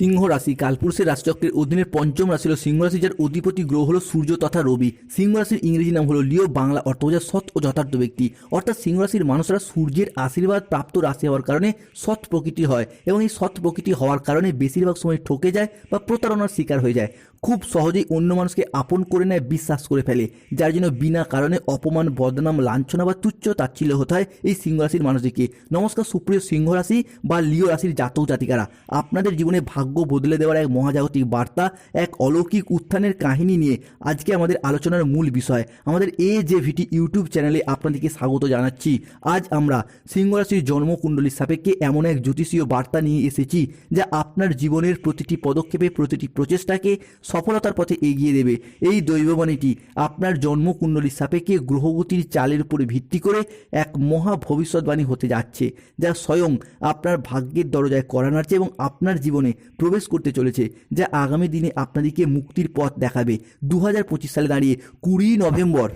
সিংহ রাশি কালপুরুষের রাশিচক্রের অধীনে পঞ্চম রাশি হল সিংহ রাশি, যার অধিপতি গ্রহ হল সূর্য তথা রবি। সিংহ রাশির ইংরেজি নাম হলো লিও, বাংলা অর্থ বোঝায় সৎ ও যথার্থ ব্যক্তি। অর্থাৎ সিংহ রাশির মানুষরা সূর্যের আশীর্বাদ প্রাপ্ত রাশি হওয়ার কারণে সৎ প্রকৃতি হয় এবং এই সৎ প্রকৃতি হওয়ার কারণে বেশিরভাগ সময় ঠকে যায় বা প্রতারণার শিকার হয়ে যায়। খুব সহজেই অন্য মানুষকে আপন করে নেয়, বিশ্বাস করে ফেলে, যার জন্য বিনা কারণে অপমান, বদনাম, লাঞ্ছনা বা তুচ্ছ তাচ্ছিল্য হতে হয় এই সিংহ রাশির মানুষদেরকে। নমস্কার, সুপ্রিয় সিংহ রাশি বা লিও রাশির জাতক জাতিকারা। আপনাদের জীবনে ভাগ্য বদলে দেওয়ার এক মহাজাগতিক বার্তা, এক অলৌকিক উত্থানের কাহিনী নিয়ে আজকে আমাদের আলোচনার মূল বিষয়। আমাদের এ যে ভিটি ইউটিউব চ্যানেলে আপনাদেরকে স্বাগত জানাচ্ছি। আজ আমরা সিংহ রাশির জন্মকুণ্ডলীর সাপেক্ষে এমন এক জ্যোতিষীয় বার্তা নিয়ে এসেছি, যা আপনার জীবনের প্রতিটি পদক্ষেপে, প্রতিটি প্রচেষ্টাকে সফলতার পথে এগিয়ে দেবে। এই দৈববাণীটি আপনার জন্মকুণ্ডলীর সাপেক্ষে গ্রহগতির চালের উপরে ভিত্তি করে এক মহা ভবিষ্যৎবাণী হতে যাচ্ছে, যা স্বয়ং আপনার ভাগ্যের দরজায় করা নাড়ছে এবং আপনার জীবনে প্রবেশ করতে চলেছে, যা আগামী দিনে আপনাদেরকে মুক্তির পথ দেখাবে। দু হাজার পঁচিশ সালে দাঁড়িয়ে কুড়ি নভেম্বর,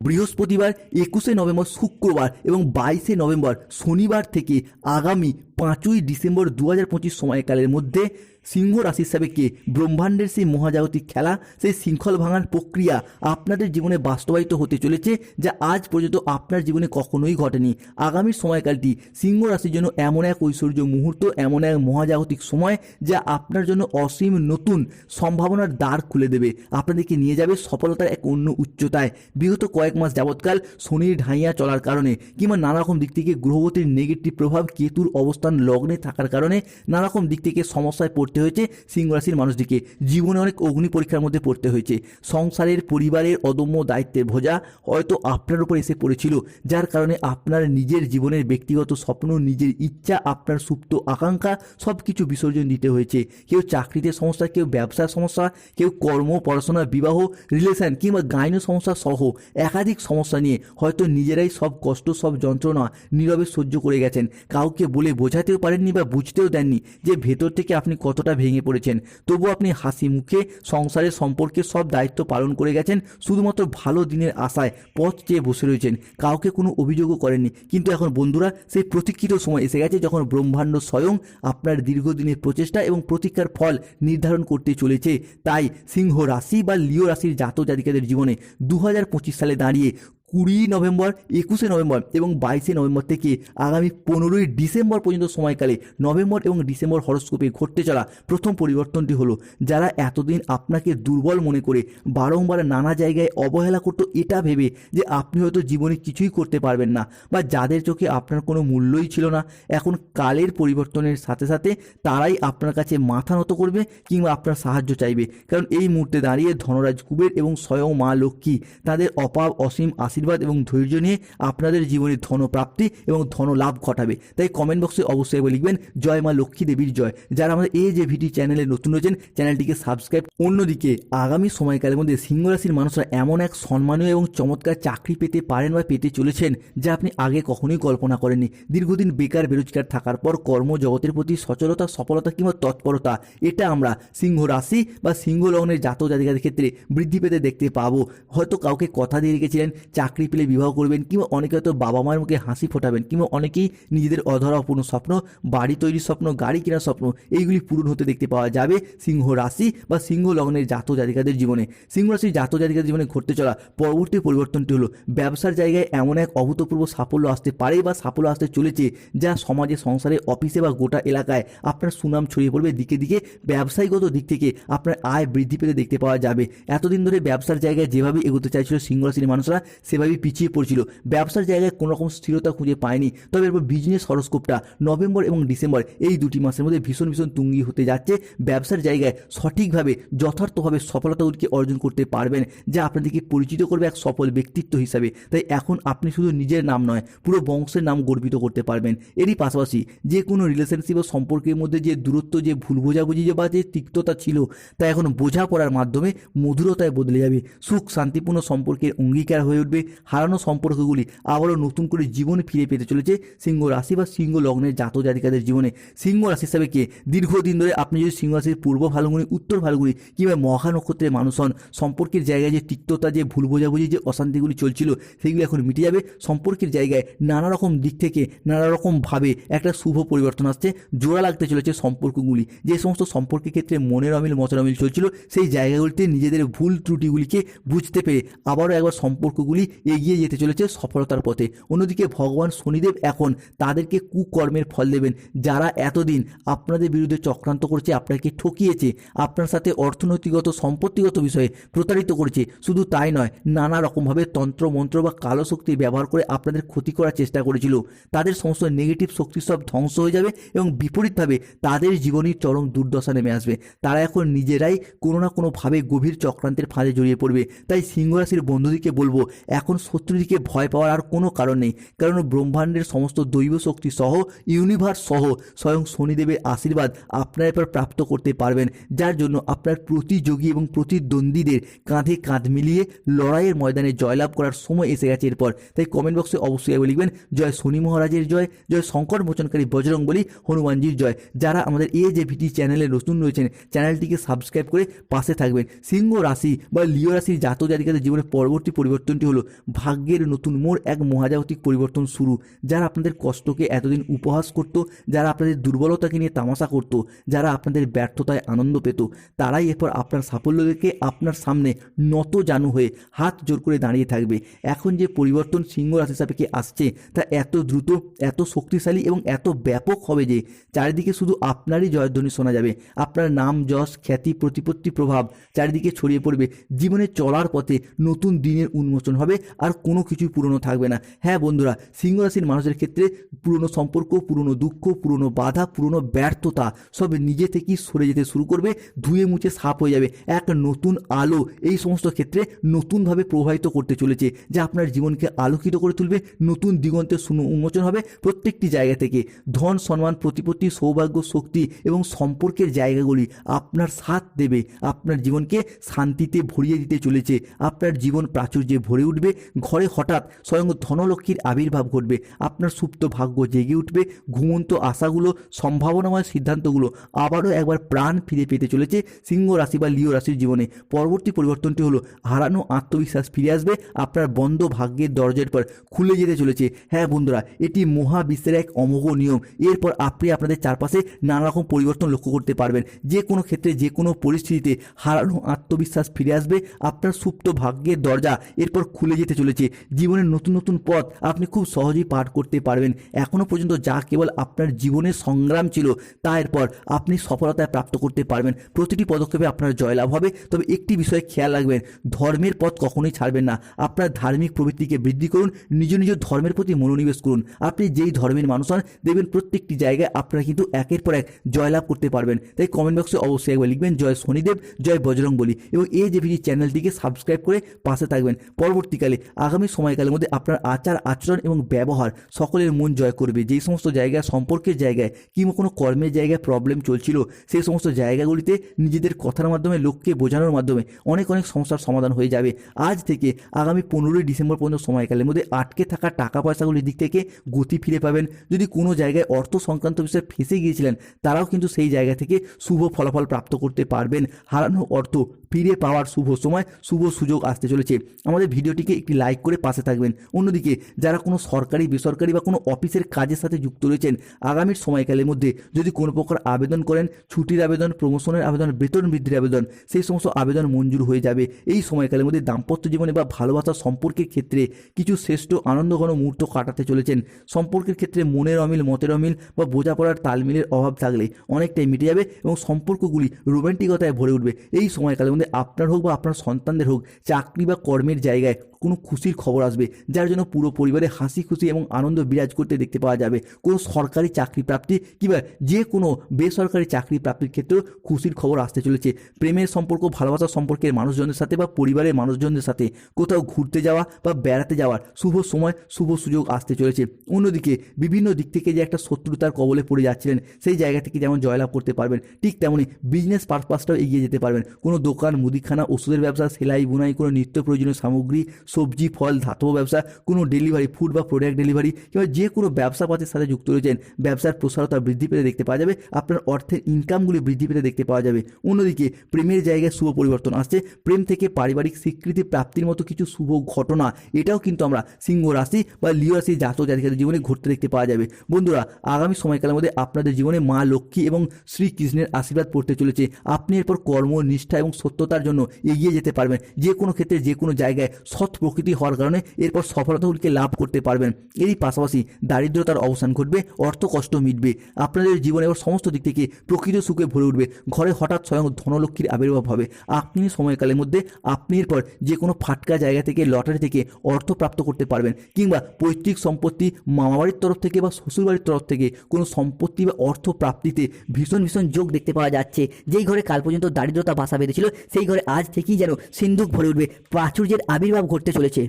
বৃহস্পতিবার একুশে নভেম্বর শুক্রবার এবং বাইশে নভেম্বর শনিবার থেকে আগামী পাঁচই ডিসেম্বর দু হাজার পঁচিশ সময়কালের মধ্যে সিংহ রাশির সাপেক্ষে ব্রহ্মাণ্ডের সেই মহাজাগতিক খেলা, সেই শৃঙ্খল ভাঙার প্রক্রিয়া আপনাদের জীবনে বাস্তবায়িত হতে চলেছে, যা আজ পর্যন্ত আপনার জীবনে কখনোই ঘটেনি। আগামী সময়কালটি সিংহ রাশির জন্য এমন এক ঐশ্বর্য মুহূর্ত, এমন এক মহাজাগতিক সময়, যা আপনার জন্য অসীম নতুন সম্ভাবনার দ্বার খুলে দেবে। আপনাদেরকে নিয়ে যাবে সফলতার এক অন্য উচ্চতায়। বিগত কয়েক মাস যাবৎকাল শনির ঢাইয়া চলার কারণে কিংবা নানা রকম দিক থেকে গ্রহগতির নেগেটিভ প্রভাব, কেতুর অবস্থান লগ্নে থাকার কারণে নানা রকম দিক থেকে সমস্যায় পড়তে হয়েছে। সিংহ রাশির মানুষটিকে জীবনে অনেক অগ্নি পরীক্ষার মধ্যে পড়তে হয়েছে। সংসারের, পরিবারের অদম্য দায়িত্বের ভোজা হয়তো আপনার উপর এসে পড়েছিল, যার কারণে আপনার নিজের জীবনের ব্যক্তিগত স্বপ্ন, নিজের ইচ্ছা, আপনার সুপ্ত আকাঙ্ক্ষা সব কিছু বিসর্জন দিতে হয়েছে। কেউ চাকরিতে সমস্যা, কেউ ব্যবসার সমস্যা, কেউ কর্ম, পড়াশোনা, বিবাহ, রিলেশন কিংবা গাইন সমস্যা সহ একাধিক সমস্যা নিয়ে হয়তো নিজেরাই সব কষ্ট, সব যন্ত্রণা নীরবে সহ্য করে গেছেন। কাউকে বলে বোঝাতেও পারেননি বা বুঝতেও দেননি যে ভেতর থেকে আপনি কতটা ভেঙে পড়েছেন। তবু আপনি হাসি মুখে সংসারের সম্পর্কে সব দায়িত্ব পালন করে গেছেন, শুধুমাত্র ভালো দিনের আশায় পথ চেয়ে বসে রয়েছেন। কাউকে কোনো অভিযোগও করেননি। কিন্তু এখন বন্ধুরা, সেই প্রতীক্ষিত সময় এসে গেছে যখন ব্রহ্মাণ্ড স্বয়ং আপনার দীর্ঘদিনের প্রচেষ্টা এবং প্রতীক্ষার ফল নির্ধারণ করতে চলেছে। তাই সিংহ রাশি বা লিও রাশির জাতক জাতিকাদের জীবনে দু হাজার পঁচিশ সালে দাঁড়িয়ে কুড়ি নভেম্বর, একুশে নভেম্বর এবং বাইশে নভেম্বর থেকে আগামী পনেরোই ডিসেম্বর পর্যন্ত সময়কালে নভেম্বর এবং ডিসেম্বর হরস্কোপে ঘটতে চলা প্রথম পরিবর্তনটি হলো, যারা এতদিন আপনাকে দুর্বল মনে করে বারংবার নানা জায়গায় অবহেলা করতো এটা ভেবে যে আপনি হয়তো জীবনে কিছুই করতে পারবেন না বা যাদের চোখে আপনার কোনো মূল্যই ছিল না, এখন কালের পরিবর্তনের সাথে সাথে তারাই আপনার কাছে মাথা নত করবে কিংবা আপনার সাহায্য চাইবে। কারণ এই মুহূর্তে দাঁড়িয়ে ধনরাজ কুবের এবং স্বয়ং মা লক্ষ্মী তাদের অপাব অসীম আশীর্বাদ এবং ধৈর্য নিয়ে আপনাদের জীবনে ধনপ্রাপ্তি এবং ধন লাভ ঘটাবে। তাই কমেন্ট বক্সে অবশ্যই লিখবেন, জয় মা লক্ষ্মী দেবীর জয়। যারা আমাদের এই যে ভিডি চ্যানেলে নতুন রয়েছেন চ্যানেলটিকে সাবস্ক্রাইব অন্যদিকে, আগামী সময়কালের মধ্যে সিংহ রাশির মানুষরা এমন এক সম্মানীয় এবং চমৎকার চাকরি পেতে পারেন বা পেতে চলেছেন যা আপনি আগে কখনোই কল্পনা করেননি। দীর্ঘদিন বেকার বেরোজগার থাকার পর কর্মজগতের প্রতি সচলতা, সফলতা কিংবা তৎপরতা, এটা আমরা সিংহ রাশি বা সিংহ লগ্নের জাতক জাতিকাদের ক্ষেত্রে বৃদ্ধি পেতে দেখতে পাবো। হয়তো কাউকে কথা দিয়ে রেখেছিলেন চাকরি পেলে বিবাহ করবেন কিংবা অনেকে হয়তো বাবা মায়ের মুখে হাসি ফোটাবেন কিংবা অনেকেই নিজেদের অধরা অপূর্ণ স্বপ্ন, বাড়ি তৈরির স্বপ্ন, গাড়ি কেনার স্বপ্ন, এইগুলি পূরণ হতে দেখতে পাওয়া যাবে সিংহ রাশি বা সিংহ লগ্নের জাতক জাতিকাদের জীবনে। সিংহ রাশির জাতক জাতিকাদের জীবনে ঘটতে চলা পরবর্তী পরিবর্তনটি হলো, ব্যবসার জায়গায় এমন এক অভূতপূর্ব সাফল্য আসতে পারে বা সাফল্য আসতে চলেছে যা সমাজে, সংসারে, অফিসে বা গোটা এলাকায় আপনার সুনাম ছড়িয়ে পড়বে দিকে দিকে। ব্যবসায়ীগত দিক থেকে আপনার আয় বৃদ্ধি পেতে দেখতে পাওয়া যাবে। এতদিন ধরে ব্যবসার জায়গায় যেভাবে এগোতে চাইছিল সিংহ রাশির মানুষরা সেভাবেই পিছিয়ে পড়ছিল। ব্যবসার জায়গায় কোনো রকম স্থিরতা খুঁজে পায়নি। তবে এরপর বিজনেস হরস্কোপটা নভেম্বর এবং ডিসেম্বর এই দুটি মাসের মধ্যে ভীষণ ভীষণ তুঙ্গি হতে যাচ্ছে। ব্যবসার জায়গায় সঠিকভাবে, যথার্থভাবে সফলতাগুলিকে অর্জন করতে পারবেন, যা আপনাদেরকে পরিচিত করবে এক সফল ব্যক্তিত্ব হিসাবে। তাই এখন আপনি শুধু নিজের নাম নয়, পুরো বংশের নাম গর্বিত করতে পারবেন। এরই পাশাপাশি যে কোনো রিলেশনশিপ ও সম্পর্কের মধ্যে যে দূরত্ব, যে ভুল বোঝাবুঝি বা যে তিক্ততা ছিল, তা এখন বোঝাপড়ার মাধ্যমে মধুরতায় বদলে যাবে। সুখ, শান্তিপূর্ণ সম্পর্কের অঙ্গীকার হয়ে উঠবে। হারানো সম্পর্কগুলি আবারও নতুন করে জীবন ফিরে পেতে চলেছে সিংহ রাশি বা সিংহ লগ্নের জাত জাতিকাদের জীবনে। সিংহ রাশি হিসাবে কে? দীর্ঘদিন ধরে আপনি যদি সিংহ রাশির পূর্ব ফাল্গুনি উত্তর ফাল্গুনি কিংবা মহা নক্ষত্রের মানুষ হন, সম্পর্কের জায়গায় যে তিক্ততা, যে ভুল বোঝাবুঝি, যে অশান্তিগুলি চলছিল, সেগুলি এখন মিটে যাবে। সম্পর্কের জায়গায় নানা রকম দিক থেকে, নানা রকমভাবে একটা শুভ পরিবর্তন আসছে। জোড়া লাগতে চলেছে সম্পর্কগুলি। যে সমস্ত সম্পর্কের ক্ষেত্রে মনের অমিল, মতের অমিল চলছিল, সেই জায়গাগুলিতে নিজেদের ভুল ত্রুটিগুলিকে বুঝতে পেরে আবারও একবার সম্পর্কগুলি এগিয়ে যেতে চলেছে সফলতার পথে। অন্যদিকে ভগবান শনিদেব এখন তাদেরকে কুকর্মের ফল দেবেন। যারা এতদিন আপনাদের বিরুদ্ধে চক্রান্ত করছে, আপনাকে ঠকিয়েছে, আপনার সাথে অর্থনৈতিকগত সম্পত্তিগত বিষয়ে প্রতারিত করেছে, শুধু তাই নয়, নানা রকমভাবে তন্ত্র মন্ত্র বা কালো শক্তি ব্যবহার করে আপনাদের ক্ষতি করার চেষ্টা করেছিল। তাদের সমস্ত নেগেটিভ শক্তি সব ধ্বংস হয়ে যাবে এবং বিপরীতভাবে তাদের জীবনে চরম দুর্দশা নেমে আসবে। তারা এখন নিজেরাই কোনো না কোনোভাবে গভীর চক্রান্তের ফাঁদে জড়িয়ে পড়বে। তাই সিংহরাশির বন্ধুদিকে বলব এখন শত্রুদিকে ভয় পাওয়ার আর কোনো কারণ নেই কারণ ব্রহ্মাণ্ডের সমস্ত দৈব শক্তি সহ ইউনিভার্স সহ স্বয়ং শনিদেবের আশীর্বাদ আপনার এরপর প্রাপ্ত করতে পারবেন, যার জন্য আপনার প্রতিযোগী এবং প্রতিদ্বন্দ্বীদের কাঁধে কাঁধ মিলিয়ে লড়াইয়ের ময়দানে জয়লাভ করার সময় এসে গেছে এরপর। তাই কমেন্ট বক্সে অবশ্যই একবার লিখবেন, জয় শনি মহারাজের জয় জয় সংকট মোচনকারী বজরং বলি, হনুমানজির জয়। যারা আমাদের এ যে ভিটি চ্যানেলে নতুন রয়েছেন চ্যানেলটিকে সাবস্ক্রাইব করে পাশে থাকবেন। সিংহ রাশি বা লিও রাশির জাত জাতিকাদের জীবনে পরবর্তী পরিবর্তনটি হলো ভাগ্যের নতুন মোড় এক মহাজাগতিক পরিবর্তন শুরু, যারা আপনাদের কষ্টকে এতদিন উপহাস করত, যারা আপনাদের দুর্বলতাকে নিয়ে তামাশা করত, যারা আপনাদের ব্যর্থতায় আনন্দ পেত, তারাই এরপর আপনার সাফল্য দেখে আপনার সামনে নত জানু হয়ে হাত জোর করে দাঁড়িয়ে থাকবে। এখন যে পরিবর্তন সিংহ রাশি সাপেক্ষে আসছে, তা এত দ্রুত, এত শক্তিশালী এবং এত ব্যাপক হবে যে চারিদিকে শুধু আপনারই জয়ধ্বনি শোনা যাবে। আপনার নাম, যশ, খ্যাতি, প্রতিপত্তি, প্রভাব চারিদিকে ছড়িয়ে পড়বে। জীবনে চলার পথে নতুন দিনের উন্মোচন হবে। আর কোনো কিছুই পুরনো থাকবে না। হ্যাঁ বন্ধুরা, সিংহ রাশির মানুষের ক্ষেত্রে পুরনো সম্পর্ক, পুরনো দুঃখ, পুরনো বাধা, পুরনো ব্যর্থতা সব নিজে থেকেই সরে যেতে শুরু করবে, ধুয়ে মুছে সাফ হয়ে যাবে। এক নতুন আলো এই সমস্ত ক্ষেত্রে নতুনভাবে প্রবাহিত করতে চলেছে, যা আপনার জীবনকে আলোকিত করে তুলবে, নতুন দিগন্তের শুনো উন্মোচন হবে প্রত্যেকটি জায়গা থেকে। ধন, সম্মান, প্রতিপত্তি, সৌভাগ্য, শক্তি এবং সম্পর্কের জায়গাগুলি আপনার সাথ দেবে। আপনার জীবনকে শান্তিতে ভরিয়ে দিতে চলেছে। আপনার জীবন প্রাচুর্যে ভরে উঠবে। ঘরে হঠাৎ স্বয়ং ধনলক্ষ্মীর আবির্ভাব ঘটবে। আপনার সুপ্ত ভাগ্য জেগে উঠবে। ঘুমন্ত আশাগুলো, সম্ভাবনাময় সিদ্ধান্তগুলো আবারও একবার প্রাণ ফিরে পেতে চলেছে সিংহ রাশি বা লিও রাশির জীবনে। পরবর্তী পরিবর্তনটি হলো, হারানো আত্মবিশ্বাস ফিরে আসবে, আপনার বন্ধ ভাগ্যের দরজার পর খুলে যেতে চলেছে। হ্যাঁ বন্ধুরা, এটি মহাবিশ্বের এক অমোঘ নিয়ম। এরপর আপনি আপনাদের চারপাশে নানা রকম পরিবর্তন লক্ষ্য করতে পারবেন। যে কোনো ক্ষেত্রে, যে কোনো পরিস্থিতিতে হারানো আত্মবিশ্বাস ফিরে আসবে, আপনার সুপ্ত ভাগ্যের দরজা এরপর খুলে যেতে চলেছে। জীবনের নতুন নতুন পথ আপনি খুব সহজেই পার করতে পারবেন। এখনও পর্যন্ত যা কেবল আপনার জীবনের সংগ্রাম ছিল, তা এরপর আপনি সফলতায় প্রাপ্ত করতে পারবেন। প্রতিটি পদক্ষেপে আপনার জয়লাভ হবে, তবে একটি বিষয়ে খেয়াল রাখবেন, ধর্মের পথ কখনোই ছাড়বেন না। আপনার ধার্মিক প্রবৃত্তিকে বৃদ্ধি করুন, নিজ নিজ ধর্মের প্রতি মনোনিবেশ করুন। আপনি যেই ধর্মের মানুষ হন, দেখবেন প্রত্যেকটি জায়গায় আপনারা কিন্তু একের পর এক জয়লাভ করতে পারবেন। তাই কমেন্ট বক্সে অবশ্যই একবার লিখবেন, জয় শনিদেব, জয় বজরং বলি এবং এই যে চ্যানেলটিকে সাবস্ক্রাইব করে পাশে থাকবেন। পরবর্তীকালে আগামী সময়কালের মধ্যে আপনার আচার, আচরণ এবং ব্যবহার সকলের মন জয় করবে। যেই সমস্ত জায়গায় সম্পর্কের জায়গায় কিংবা কোনো কর্মের জায়গায় প্রবলেম চলছিল, সেই সমস্ত জায়গাগুলিতে নিজেদের কথার মাধ্যমে, লোককে বোঝানোর মাধ্যমে অনেক অনেক সমস্যার সমাধান হয়ে যাবে। আজ থেকে আগামী পনেরোই ডিসেম্বর পর্যন্ত সময়কালের মধ্যে আটকে থাকা টাকা পয়সাগুলির দিক থেকে গতি ফিরে পাবেন। যদি কোনো জায়গায় অর্থ সংক্রান্ত বিষয়ে ফেঁসে গিয়েছিলেন, তারাও কিন্তু সেই জায়গা থেকে শুভ ফলাফল প্রাপ্ত করতে পারবেন। হারানো অর্থ ফিরে পাওয়ার শুভ সময়, শুভ সুযোগ আসতে চলেছে। আমাদের ভিডিওটিকে একটি লাইক করে পাশে থাকবেন। অন্যদিকে, যারা কোনো সরকারি, বেসরকারি বা কোনো অফিসের কাজের সাথে যুক্ত রয়েছেন, আগামীর সময়কালের মধ্যে যদি কোনো প্রকার আবেদন করেন, ছুটির আবেদন, প্রমোশনের আবেদন, বেতন বৃদ্ধির আবেদন, সেই সমস্ত আবেদন মঞ্জুর হয়ে যাবে। এই সময়কালের মধ্যে দাম্পত্য জীবনে বা ভালোবাসা সম্পর্কের ক্ষেত্রে কিছু শ্রেষ্ঠ আনন্দঘন মুহূর্ত কাটাতে চলেছেন। সম্পর্কের ক্ষেত্রে মনের অমিল, মতের অমিল বা বোঝাপড়ার তালমিলের অভাব থাকলে অনেকটাই মিটে যাবে এবং সম্পর্কগুলি রোমান্টিকতায় ভরে উঠবে। এই সময়কালের মধ্যে আপনার হোক বা আপনার সন্তানদের হোক, চাকরি বা কর্মের জায়গায় কোনো খুশির খবর আসবে, যার জন্য পুরো পরিবারে হাসি খুশি এবং আনন্দ বিরাজ করতে দেখতে পাওয়া যাবে। কোনো সরকারি চাকরি প্রাপ্তি কিংবা যে কোনো বেসরকারি চাকরি প্রাপ্তির ক্ষেত্রেও খুশির খবর আসতে চলেছে। প্রেমের সম্পর্ক, ভালোবাসার সম্পর্কের মানুষজনদের সাথে বা পরিবারের মানুষজনদের সাথে কোথাও ঘুরতে যাওয়া বা বেড়াতে যাওয়ার শুভ সময়, শুভ সুযোগ আসতে চলেছে। অন্যদিকে বিভিন্ন দিক থেকে যে একটা শত্রুতার কবলে পড়ে যাচ্ছিলেন, সেই জায়গা থেকে যেমন জয়লাভ করতে পারবেন, ঠিক তেমনই বিজনেস পারপাসটাও এগিয়ে যেতে পারবেন। কোনো দোকান দোকান, মুদিখানা, ওষুধের ব্যবসা, সেলাই, বুনাই, কোনো নিত্য প্রয়োজনীয় সামগ্রী, সবজি, ফল, ধাতব ব্যবসা, কোনো ডেলিভারি ফুড বা প্রোডাক্ট ডেলিভারি কিংবা যে কোনো ব্যবসাপাতির সাথে যুক্ত রয়েছেন, ব্যবসার প্রসারতা বৃদ্ধি পেতে দেখতে পাওয়া যাবে, আপনার অর্থের ইনকামগুলি বৃদ্ধি পেতে দেখতে পাওয়া যাবে। অন্যদিকে, প্রেমের জায়গায় শুভ পরিবর্তন আসছে, প্রেম থেকে পারিবারিক স্বীকৃতি প্রাপ্তির মতো কিছু শুভ ঘটনা, এটাও কিন্তু আমরা সিংহ রাশি বা লিও রাশি জাতক জাতিকাদের জীবনে ঘটতে দেখতে পাওয়া যাবে। বন্ধুরা, আগামী সময়কালের মধ্যে আপনাদের জীবনে মা লক্ষ্মী এবং শ্রীকৃষ্ণের আশীর্বাদ পড়তে চলেছে। আপনি এরপর কর্ম নিষ্ঠা এবং সত্যতার জন্য এগিয়ে যেতে পারবেন। যে কোনো ক্ষেত্রে, যে কোনো জায়গায় সৎ প্রকৃতি হওয়ার কারণে এরপর সফলতাগুলিকে লাভ করতে পারবেন। এরই পাশাপাশি দারিদ্রতার অবসান ঘটবে, অর্থ কষ্ট মিটবে, আপনাদের জীবনে এবার সমস্ত দিক থেকে প্রকৃত সুখে ভরে উঠবে। ঘরে হঠাৎ স্বয়ং ধনলক্ষ্মীর আবির্ভাব হবে। আপনি সময়কালের মধ্যে আপনি এরপর যে কোনো ফাটকা জায়গা থেকে, লটারি থেকে অর্থ প্রাপ্ত করতে পারবেন। কিংবা পৈতৃক সম্পত্তি মামাবাড়ির তরফ থেকে বা শ্বশুরবাড়ির তরফ থেকে কোনো সম্পত্তি বা অর্থ প্রাপ্তিতে ভীষণ ভীষণ যোগ দেখতে পাওয়া যাচ্ছে। যেই ঘরে কাল পর্যন্ত দারিদ্রতা বাসা বেঁধেছিল সেই ঘরে আজ থেকেই যেন সিন্ধুক ভরে উঠবে। প্রাচুর্যের আবির্ভাব ঘটতে চলেছে।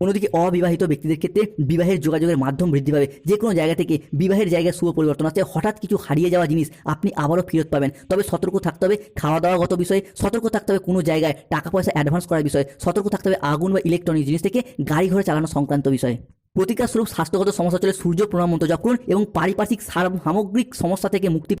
অন্যদিকে অবিবাহিত ব্যক্তিদের ক্ষেত্রে বিবাহের যোগাযোগের মাধ্যম বৃদ্ধি পাবে। যে কোনো জায়গা থেকে বিবাহের জায়গায় শুভ পরিবর্তন আসছে। হঠাৎ কিছু হারিয়ে যাওয়া জিনিস আপনি আবারও ফেরত পাবেন। তবে সতর্ক থাকতে হবে খাওয়া দাওয়াগত বিষয়ে। সতর্ক থাকতে হবে কোনো জায়গায় টাকা পয়সা অ্যাডভান্স করার বিষয়ে। সতর্ক থাকতে হবে আগুন বা ইলেকট্রনিক জিনিস থেকে গাড়ি ঘোড়া চালানো সংক্রান্ত বিষয়ে। প্রতিকার স্বরূপ স্বাস্থ্যগত সমস্যা চলে সূর্য প্রণাম মন্ত্র জপ করুন এবং পারিপার্শ্বিক সামগ্রিক সমস্যা থেকে মুক্তি